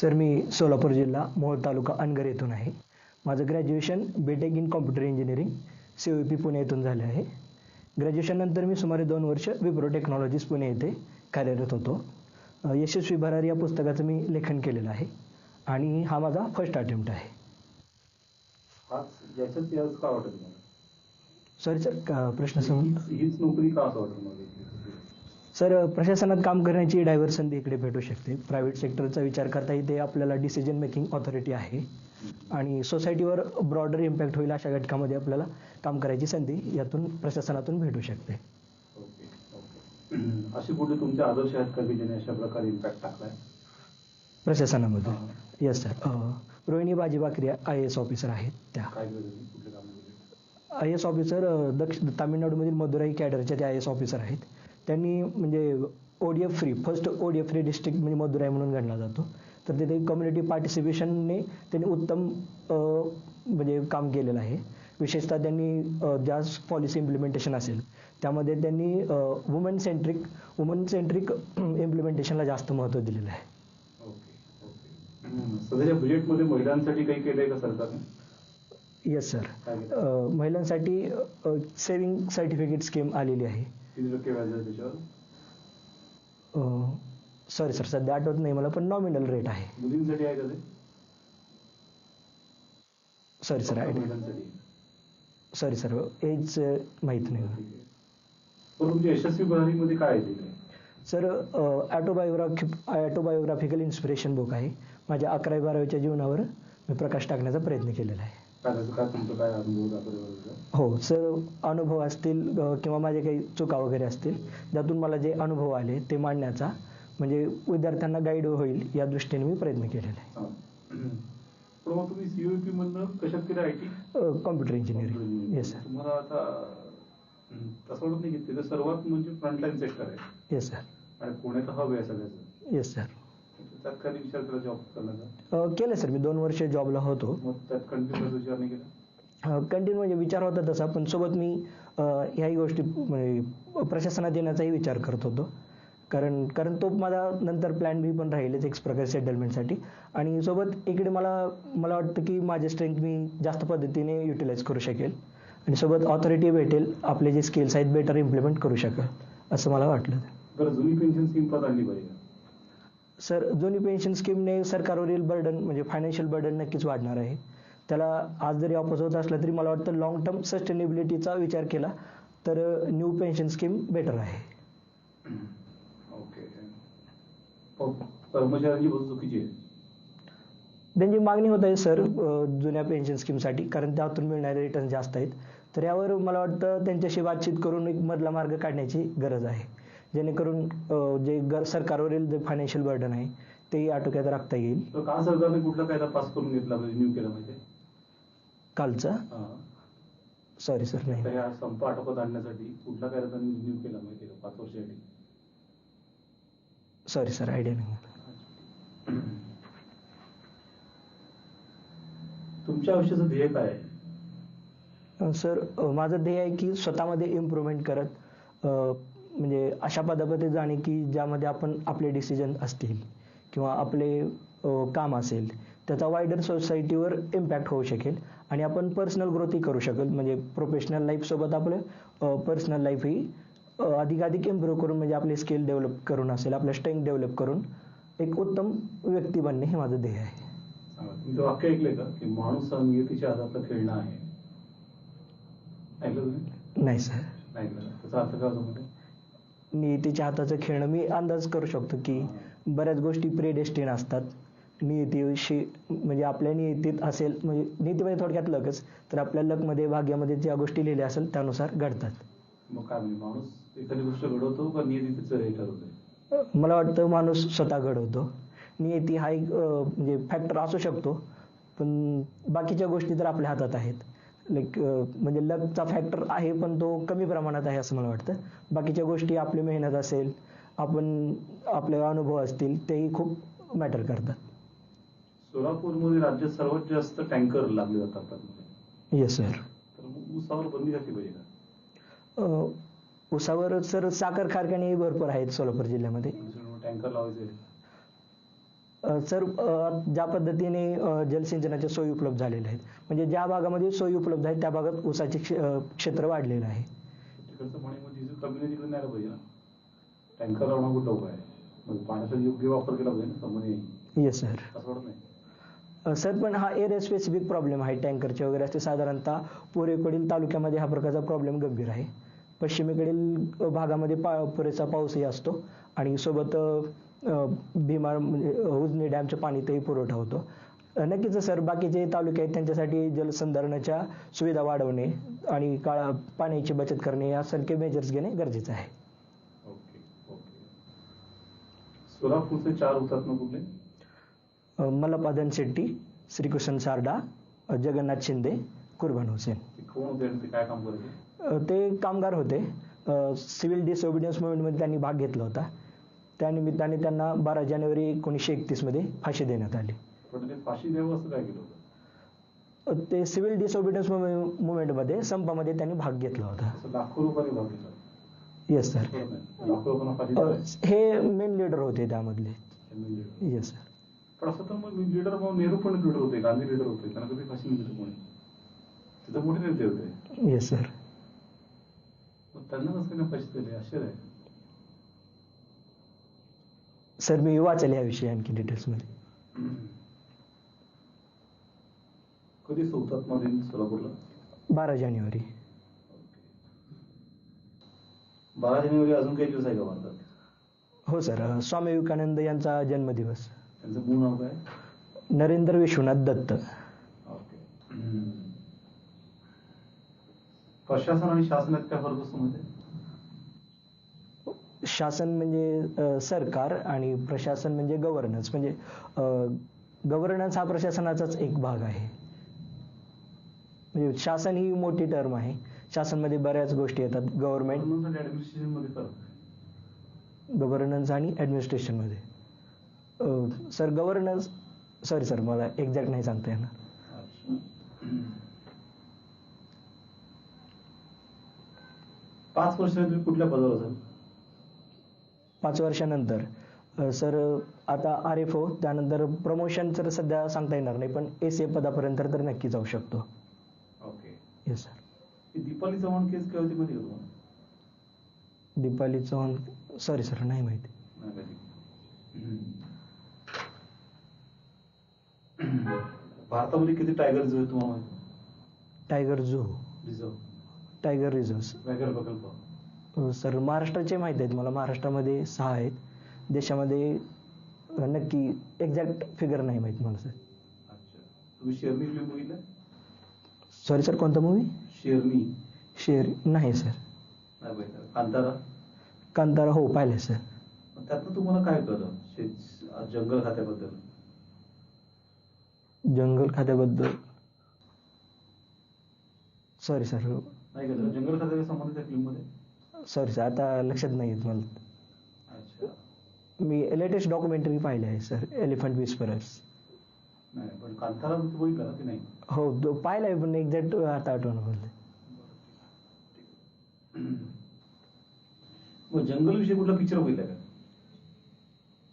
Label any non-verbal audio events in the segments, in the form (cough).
Sir मी सोलापूर जिल्हा मोहोळ तालुका अनगर येथून आहे. माझं graduation B Tech in computer engineering C O P Pune येथून झाले आहे. ग्रॅज्युएशननंतर मी सुमारे दोन वर्ष विप्रो टेक्नॉलॉजीज पुणे येथे कार्यरत होतो. यशस्वी भरार या पुस्तकाचं मी लेखन केलेलं आहे आणि हा माझा फर्स्ट अटेम्प्ट आहे. सॉरी सर प्रश्न समज हीच नोकरी का सर प्रशासनात काम करण्याची डायव्हर संधी इकडे भेटू शकते. प्रायव्हेट सेक्टरचा विचार करता इथे आपल्याला डिसिजन मेकिंग ऑथॉरिटी आहे. आणि सोसायटीवर ब्रॉडर इम्पॅक्ट होईल अशा घटकामध्ये आपल्याला काम करायची संधी यातून प्रशासनातून भेटू शकते. असे कुठे तुमचे आदर्श आहेत का की ज्याने अशा प्रकारे इम्पॅक्ट टाकलाय? प्रशासनामध्ये. Yes sir Rohini Baji Bakari I S officer आहेत त्या. आय एस ऑफिसर दक्ष तामिळनाडूमधील मदुराई कॅडरचे ते आय एस ऑफिसर आहेत. त्यांनी म्हणजे O D F free first O D F free district म्हणजे मदुराई म्हणून गणला जातो. तर तिथे कम्युनिटी पार्टिसिपेशनने त्यांनी उत्तम म्हणजे काम केलेलं आहे. विशेषतः त्यांनी ज्या पॉलिसी इम्प्लिमेंटेशन असेल. त्यामध्ये त्यांनी वुमन सेंट्रिक वुमन सेंट्रिक इम्प्लिमेंटेशनला जास्त महत्त्व दिलेलं आहे. सध्याच्या बजेटमध्ये महिलांसाठी काही केलंय का सरकारने? येस सर केलं? महिलांसाठी सेविंग सर्टिफिकेट स्कीम आलेली आहे. किती टक्के व्याज आहे त्याच्यावर? सॉरी सर सध्या आठवत नाही मला पण नॉमिनल रेट आहे. मुलींसाठी आहे का ते? सॉरी सर महिलांसाठी सॉरी सर एज माहीत नाही आहे. तुमच्या यशस्वी भरारीमध्ये काय आहे sir autobiography autobiographical inspiration book आहे. माझ्या अकरावी बारावीच्या जीवनावर मी प्रकाश टाकण्याचा प्रयत्न केलेला आहे. काय त्याचं काय तुमचं काय अनुभव दाखवला हो सर अनुभव असतील किंवा माझे काही चुका वगैरे असतील त्यातून मला जे अनुभव आले ते मांडण्याचा म्हणजे विद्यार्थ्यांना गाईड होईल या दृष्टीने मी प्रयत्न केलेला आहे. पण मग तुम्ही सीओपी मधनं कशात केलं I T? Computer engineering yes sir तुम्हाला आता हम्म, तसं नाही की त्याचं सर्वात म्हणजे फ्रंटलाईन सेक्टर आहे. येस सर आणि पुण्यात हब आहे सगळ्याचं. येस सर केला जॉब केलं सर. मी दोन वर्ष जॉबला होतो. मग त्यात कंटिन्युअस विचार नाही केला? कंटिन्यू म्हणजे विचार होता तसा पण सोबत मी ह्याही गोष्टी म्हणजे प्रशासनात येण्याचाही विचार करत होतो. कारण कारण तो माझा नंतर प्लॅन बी पण राहीलच एक प्रकारे सेटलमेंटसाठी आणि सोबत इकडे मला मला वाटतं की माझे स्ट्रेंथ मी जास्त पद्धतीने युटिलाइज करू शकेल. आणि सोबत ऑथॉरिटी भेटेल आपले जे स्किल्स आहेत बेटर इम्प्लिमेंट करू शकेल असं मला वाटलं. जुनी पेन्शन स्कीम परत आणली पाहिजे सर जुनी पेन्शन स्कीमने सरकारवरील बर्डन म्हणजे फायनान्शियल बर्डन नक्कीच वाढणार आहे. त्याला आज जरी ऑपोज होत असला तरी मला वाटतं लॉंग टर्म सस्टेनेबिलिटीचा विचार केला तर न्यू पेन्शन स्कीम बेटर कर्मचाऱ्यांची चुकीची आहे. त्यांची मागणी होत आहे सर जुन्या पेन्शन स्कीमसाठी कारण त्यातून मिळणारे रिटर्न जास्त आहेत. तर यावर मला वाटतं त्यांच्याशी बातचीत करून एक मधला मार्ग काढण्याची गरज आहे. जेणेकरून जे गर सरकारवरील जे फायनान्शियल बर्डन आहे तेही आटोक्यात राखता येईल. तर का सरकारने कुठला कायदा पास करून घेतला पाहिजे न्यू केला पाहिजे कालचा. सॉरी सर तर नाही संप आटोक्यात आणण्यासाठी कुठला कायदा त्यांनी न्यू केला माहिती का पाच वर्षासाठी सॉरी सर आयडिया नाही तुमच्या आयुष्याचं ध्येय काय आहे? अ, सर अ, माझं ध्येय आहे की स्वतःमध्ये इम्प्रूव्हमेंट करत अ, म्हणजे अशा पदापती जाणे की ज्यामध्ये आपण आपले डिसिजन असतील किंवा आपले काम असेल त्याचा वायडर सोसायटीवर इम्पॅक्ट होऊ शकेल आणि आपण पर्सनल ग्रोथही करू शकेल. म्हणजे प्रोफेशनल लाईफसोबत आपलं पर्सनल लाईफही अधिकाधिक इम्प्रूव्ह करून म्हणजे आपले स्किल डेव्हलप करून असेल आपलं स्ट्रेंथ डेव्हलप करून एक उत्तम व्यक्ती बनणे हे माझं ध्येय आहे. वाक्य ऐकलंय का? की माणूस नियतीच्या हातातलं खेळणं आहे. ऐकलं तुम्ही? नाही सर. नाही? त्याचा अर्थ काय होतो म्हणजे नियतीच्या हाताचं खेळणं मी अंदाज करू शकतो की बऱ्याच गोष्टी प्रेडेस्टिन असतात. नियतीशी म्हणजे आपल्या नियतीत असेल म्हणजे नियतीमध्ये थोडक्यात लकच तर आपल्या लकमध्ये भाग्यामध्ये ज्या गोष्टी लिहिल्या असेल त्यानुसार घडतात. म्हणजे माणूस एखादी गोष्ट घडवतो का नियतीचं हे ठरवतोय? मला वाटतं माणूस स्वतः घडवतो. नियती हा एक म्हणजे फॅक्टर असू शकतो पण बाकीच्या गोष्टी तर आपल्या हातात आहेत. लाईक म्हणजे लकचा फॅक्टर आहे पण तो कमी प्रमाणात आहे असं मला वाटतं. बाकीच्या गोष्टी आपली मेहनत असेल आपण आपले अनुभव असतील तेही खूप मॅटर करतात. सोलापूरमध्ये राज्यात सर्वात जास्त टँकर लागले जातात. येस सर ऊसावर बंदी घातली पाहिजे का? उसावर सर साखर कारखाने भरपूर आहेत सोलापूर जिल्ह्यामध्ये. टँकर लावायचे. सर ज्या पद्धतीने जलसिंचनाच्या सोयी उपलब्ध झालेल्या आहेत. म्हणजे ज्या भागामध्ये सोयी उपलब्ध आहेत त्या भागात ऊसाचे क्षेत्र वाढलेलं आहे. संबंधी येस सर सर पण हा एरिया स्पेसिफिक प्रॉब्लेम आहे. टँकरचे वगैरे असते. साधारणतः पूर्वेकडील तालुक्यामध्ये हा प्रकारचा प्रॉब्लेम गंभीर आहे. पश्चिमेकडील भागामध्ये पा पुरेसा पाऊसही असतो. आणि सोबत भीमा म्हणजे उजनी डॅमचं पाणी तेही पुरवठा होतो. नक्कीच सर बाकीचे तालुके आहेत त्यांच्यासाठी जलसंधारणाच्या सुविधा वाढवणे आणि काळा पाण्याची बचत करणे यासारखे मेजर्स घेणे गरजेचं आहे. सोलापूरचे चार होतात ना कुठले शेट्टी श्रीकृष्ण सारडा जगन्नाथ शिंदे कुर्बान हुसेन. ते कामगार होते. सिव्हिल डिसओबिडियन्स मुवमेंटमध्ये त्यांनी भाग घेतला होता. त्यानिमित्ताने त्यांना बारा जानेवारी एकोणीसशे एकतीसमध्ये फाशी देण्यात आली. पण ते फाशी द्यावं असं काय केलं होतं? अ, ते सिव्हिल डिसओबिडियन्स मुवमेंटमध्ये संपामध्ये त्यांनी भाग घेतला होता. लाखो येस सर द्यावी हे मेन लीडर होते त्यामधले. पण येस सर असं तर मग लीडर मग नेहरू पण लीडर होते गांधी लीडर होते. त्यांना कधी फाशी दिली कोणी? तिथं मोठे नेते होते. येस सर त्यांना कसं काय फाशी दिली? आहे. सर मी वाचेल याविषयी आणखी डिटेल्समध्ये कधी सोलापूरला? बारा जानेवारी. बारा जानेवारी अजून काही दिवस आहे का भारतात? हो सर. स्वामी विवेकानंद यांचा जन्मदिवस. त्यांचं मूळ नाव काय? नरेंद्र विश्वनाथ दत्त. प्रशासन आणि शासनात काय फरक असतो म्हणजे शासन म्हणजे सरकार आणि प्रशासन म्हणजे गव्हर्नन्स म्हणजे गव्हर्नन्स हा प्रशासनाचाच एक भाग आहे. म्हणजे शासन ही मोठी टर्म आहे. शासनमध्ये बऱ्याच गोष्टी येतात. गव्हर्नमेंट ऍडमिनिस्ट्रेशनमध्ये गव्हर्नन्स आणि ॲडमिनिस्ट्रेशनमध्ये सर गव्हर्नन्स सॉरी सर मला एक्झॅक्ट नाही सांगता येणार. पाच वर्षाने तुम्ही कुठल्या पदावर असाल पाच वर्षानंतर. सर आता आर एफ ओ त्यानंतर प्रमोशन तर सध्या सांगता येणार नाही पण ए सी ए पदापर्यंत तर नक्की जाऊ शकतो. Okay. Yes sir Dipali Chavan case काय होती माहिती का? तुम्हाला दीपाली चव्हाण सॉरी सर नाही माहिती. नाही माहिती. हम्म. भारतामध्ये किती टायगर झू आहे तुम्हाला माहिती? Tiger zoo reserve tiger reserves व्याघ्र प्रकल्प. सर महाराष्ट्राचे माहीत आहेत. मला महाराष्ट्रामध्ये सहा आहेत. देशामध्ये नक्की एक्झॅक्ट फिगर नाही माहीत मला सर. अच्छा. तुम्ही सॉरी सर कोणता मूवी शेरनी. शेर नाही सर. कांतारा? कांतारा हो पाहिले सर. त्यातनं तुम्हाला काय कळलं? जंगल खात्याबद्दल. जंगल खात्याबद्दल. Sorry sir. नाही जंगल खात्याच्या संबंधित फिल्ममध्ये? सॉरी सर आता लक्षात नाही येत मला. अच्छा. मी लेटेस्ट डॉक्युमेंटरी पाहिले आहे सर एलिफंट विस्परर्स हो तो पाहिला आहे पण एक्झॅक्ट आता आठवण (clears throat) मग जंगल विषयी कुठला पिक्चर बघितला का?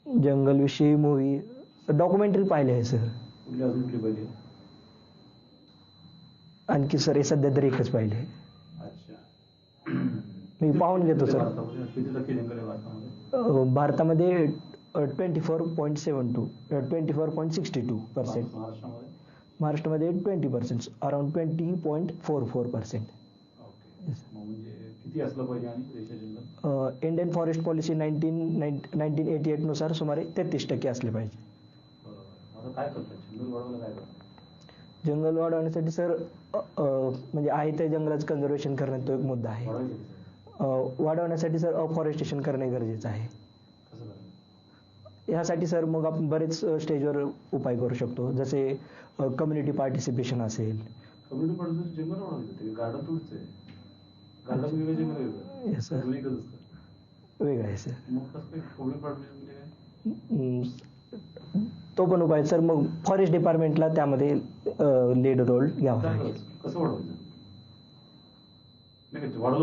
जंगलविषयी मूवी डॉक्युमेंटरी पाहिले आहे सर कुठली आणखी सर हे सध्या तरी एकच पाहिले मी पाहून घेतो सर. भारतामध्ये twenty four point seven two twenty four point sixty two percent महाराष्ट्रामध्ये? Twenty percent around twenty point four four percent Indian forest policy nineteen nineteen eighty एटनुसार सुमारे तेहतीस टक्के असले पाहिजे. जंगल वाढवण्यासाठी सर म्हणजे आहे त्या जंगलाचं कन्झर्वेशन करण्यात तो एक मुद्दा आहे. वाढवण्यासाठी सर अफॉरेस्टेशन करणे गरजेचं आहे. कसं करायचं यासाठी सर मग आपण बरेच स्टेजवर उपाय करू शकतो. जसे कम्युनिटी पार्टिसिपेशन असेल. वेगळं आहे सर म्हणजे तो पण उपाय. सर मग फॉरेस्ट डिपार्टमेंटला त्यामध्ये लीड रोल घ्यावा लागेल.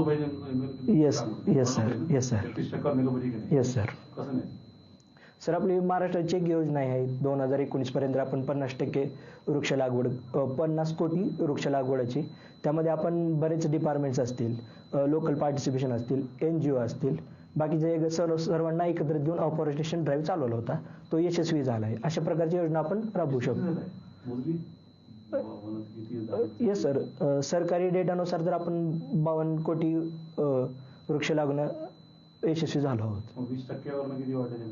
पाहिजे की नाही येस सर कसं नाही? सर आपली महाराष्ट्राची एक योजना आहे. दोन हजार एकोणीस पर्यंत आपण पन्नास टक्के वृक्ष लागवड पन्नास कोटी वृक्ष लागवडाची. त्यामध्ये आपण बरेच डिपार्टमेंट्स असतील लोकल पार्टिसिपेशन असतील एन जी ओ असतील. बाकीचे सर्व सर्वांना एकत्रित घेऊन अफॉरेस्टेशन ड्राईव्ह चालवला होता. तो यशस्वी झाला आहे अशा प्रकारची योजना आपण राबवू शकतो. येस सर सरकारी डेटानुसार जर आपण बावन्न कोटी वृक्ष लागणं यशस्वी झालो आहोत वीस किती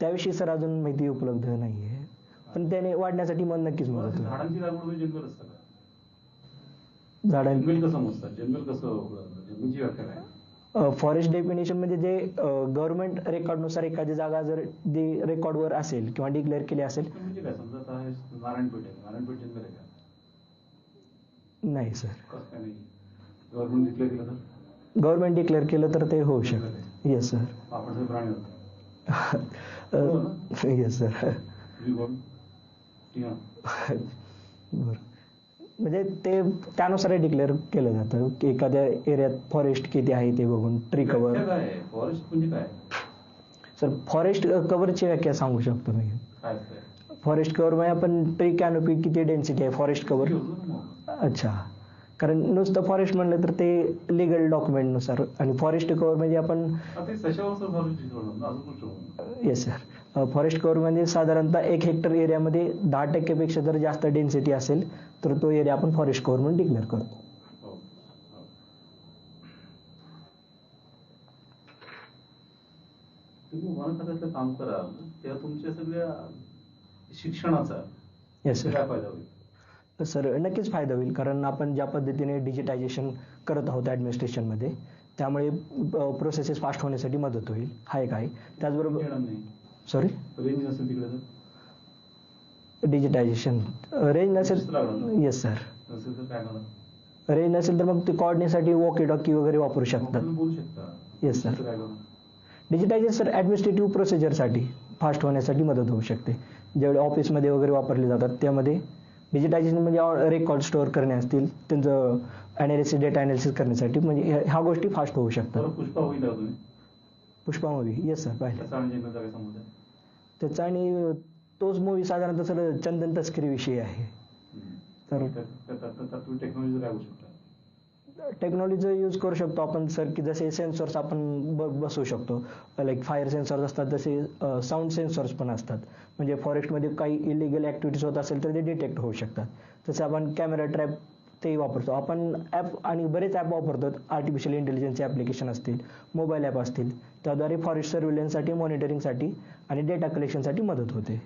त्याविषयी सर अजून माहिती उपलब्ध नाही आहे पण त्याने वाढण्यासाठी मग नक्कीच मदत झाडांची लागवड म्हणजे जंगल असतं का? झाडां जंगल कसं जंगल कसं? जंगलची व्याख्या काय? फॉरेस्ट डेफिनेशन म्हणजे जे गव्हर्नमेंट रेकॉर्डनुसार एखादी जागा जर रेकॉर्डवर असेल किंवा डिक्लेअर केली असेल. म्हणजे नाही सर गव्हर्नमेंट डिक्लेअर केलं तर? गव्हर्नमेंट डिक्लेअर केलं तर ते होऊ शकतं. येस सर येस सर बरं. म्हणजे ते त्यानुसार डिक्लेअर केलं जातं की एखाद्या एरियात फॉरेस्ट किती आहे ते बघून ट्री कव्हर फॉरेस्ट म्हणजे काय? सर फॉरेस्ट कव्हरची व्याख्या सांगू शकतो मी. फॉरेस्ट कव्हरमध्ये आपण ट्री कॅनोपी किती डेन्सिटी आहे फॉरेस्ट कव्हर. अच्छा. कारण नुसतं फॉरेस्ट म्हणलं तर ते लिगल डॉक्युमेंटनुसार आणि फॉरेस्ट कव्हर म्हणजे आपण? येस सर फॉरेस्ट कव्हर म्हणजे साधारणतः एक हेक्टर एरियामध्ये दहा टक्क्यापेक्षा जर जास्त डेन्सिटी असेल तर तो एरिया आपण फॉरेस्ट कव्हर म्हणून डिक्लेअर करतो. तुम्ही काम करा. तेव्हा तुमच्या सगळ्या शिक्षणाचा येस सर काय फायदा होईल? सर नक्कीच फायदा होईल कारण आपण ज्या पद्धतीने डिजिटायझेशन करत आहोत ॲडमिनिस्ट्रेशनमध्ये त्यामुळे प्रोसेसेस फास्ट होण्यासाठी मदत होईल. हा एक आहे. त्याचबरोबर सॉरी रेंज नसेल तिकडे डिजिटायझेशन रेंज Just नसेल. येस सर रेंज नसेल तर मग ते कॉर्डिनेसाठी वॉकी टॉकी वगैरे वापरू शकतात. काय करणार डिजिटायझेशन ॲडमिनिस्ट्रेटिव्ह प्रोसिजरसाठी फास्ट होण्यासाठी मदत होऊ शकते. जेवढे ऑफिसमध्ये वगैरे वापरले जातात त्यामध्ये डिजिटायझेशन म्हणजे रेकॉर्ड स्टोअर करणे असतील त्यांचं अनालिसिस डेटा अनालिसिस करण्यासाठी म्हणजे ह्या- गोष्टी फास्ट होऊ शकतात. पुष्पा मूवी येस सर त्याचा आणि संबंध आहे त्याचा आणि तोच मूवी साधारणतः सर चंदन तस्करी विषयी आहे. तर टेक्नॉलॉजी टेक्नॉलॉजीचा यूज करू शकतो? आपण सर की जसे सेन्सर्स आपण ब बसवू शकतो. लाईक फायर सेन्सर्स असतात तसे साऊंड सेन्सर्स पण असतात. म्हणजे फॉरेस्टमध्ये काही इलिगल ॲक्टिव्हिटीज होत असेल तर ते डिटेक्ट होऊ शकतात. तसे आपण कॅमेरा ट्रॅप तेही वापरतो. आपण ॲप आणि बरेच ॲप वापरतो आर्टिफिशियल इंटेलिजन्सचे ॲप्लिकेशन असतील मोबाईल ॲप असतील. त्याद्वारे फॉरेस्ट सर्व्हिलन्ससाठी मॉनिटरिंगसाठी आणि डेटा कलेक्शनसाठी मदत होते.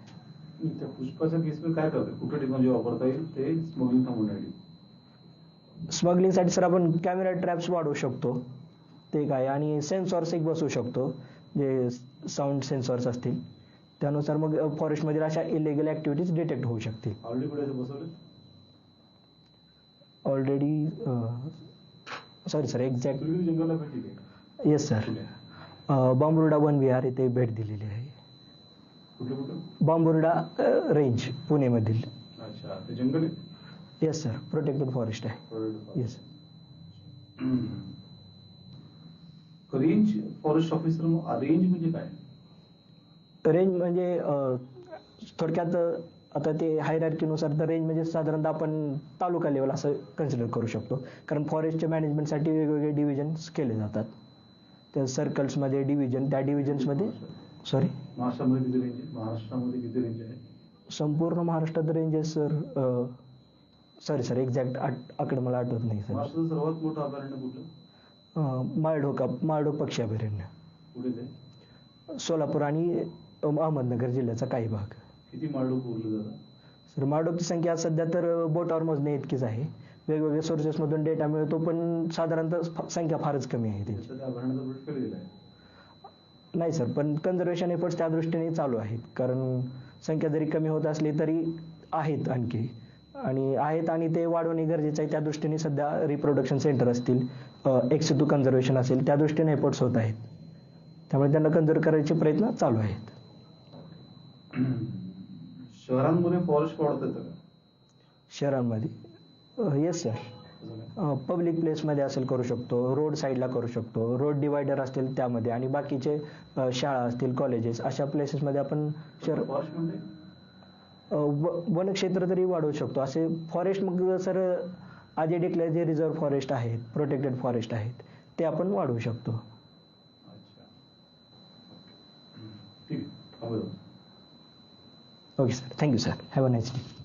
त्या पुष्पाच्या केसमध्ये काय करते कुठे टेक्नॉलॉजी वापरता येईल? ते स्मगलिंग थांबवण्यासाठी स्मगलिंगसाठी सर आपण कॅमेरा ट्रॅप्स वाढवू शकतो. ते काय? आणि सेन्सॉर्स एक बसवू शकतो जे साऊंड सेन्सॉर्स असतील. त्यानुसार मग फॉरेस्टमधील अशा इलिगल ॲक्टिव्हिटीज डिटेक्ट होऊ शकतील. Already sorry sir exact yes sir कुठे बांबुर्डा वन विहार येथे भेट दिलेली आहे. बांबुर्डा रेंज पुणेमधील. जंगल आहे? येस सर प्रोटेक्टेड फॉरेस्ट आहे. Yes range forest officer range म्हणजे काय? रेंज म्हणजे अ, थोडक्यात आता ते हायरार्कीनुसार तर रेंज म्हणजे साधारणतः आपण तालुका लेवल असं कन्सिडर करू शकतो. कारण फॉरेस्टच्या मॅनेजमेंटसाठी वेगवेगळे डिव्हिजन्स केले जातात. त्या सर्कल्समध्ये डिव्हिजन त्या डिव्हिजन्समध्ये सॉरी महाराष्ट्रामध्ये किती रेंज आहे? महाराष्ट्रामध्ये किती रेंज आहे? संपूर्ण महाराष्ट्रात सर सॉरी सर एक्झॅक्ट आकडे मला आठवत नाही सर महाराष्ट्राचं सर्वात मोठं अभयारण्य कुठलं? माळढोका माळढोक पक्षी अभयारण्य. कुठे ते? सोलापूर आणि अहमदनगर जिल्ह्याचा काही भाग. किती माळडोक उरलं जातं सर माळढोकची संख्या सध्या तर बोटावर मोजणे इतकीच आहे. वेगवेगळ्या सोर्सेसमधून डेटा मिळतो पण साधारणतः संख्या फारच कमी आहे त्यांची. नाही. सर पण कन्झर्वेशन एफर्ट्स त्या दृष्टीने चालू आहेत. कारण संख्या जरी कमी होत असली तरी आहेत आणखी. आणि आहेत आणि ते वाढवणे गरजेचं आहे. त्या दृष्टीने सध्या रिप्रोडक्शन सेंटर असतील एक्स टू कन्झर्वेशन असेल त्या दृष्टीने एफर्ट्स होत आहेत. त्यामुळे त्यांना कन्झर्व करायचे प्रयत्न चालू आहेत. (clears throat) शहरांमध्ये फॉरेस्ट वाढत येतं शहरांमध्ये? येस सर पब्लिक प्लेसमध्ये असेल करू शकतो रोड साईडला करू शकतो रोड डिवायडर असतील त्यामध्ये आणि बाकीचे शाळा असतील कॉलेजेस अशा प्लेसेसमध्ये आपण शहर फॉरेस्ट म्हणजे व- वनक्षेत्र तरी वाढवू शकतो. असे फॉरेस्ट मग सर आधी डिक्लेअर जे रिझर्व्ह फॉरेस्ट आहेत प्रोटेक्टेड फॉरेस्ट आहेत ते आपण वाढवू शकतो. ठीक आहे. Okay, sir. Thank you, sir. Have a nice day.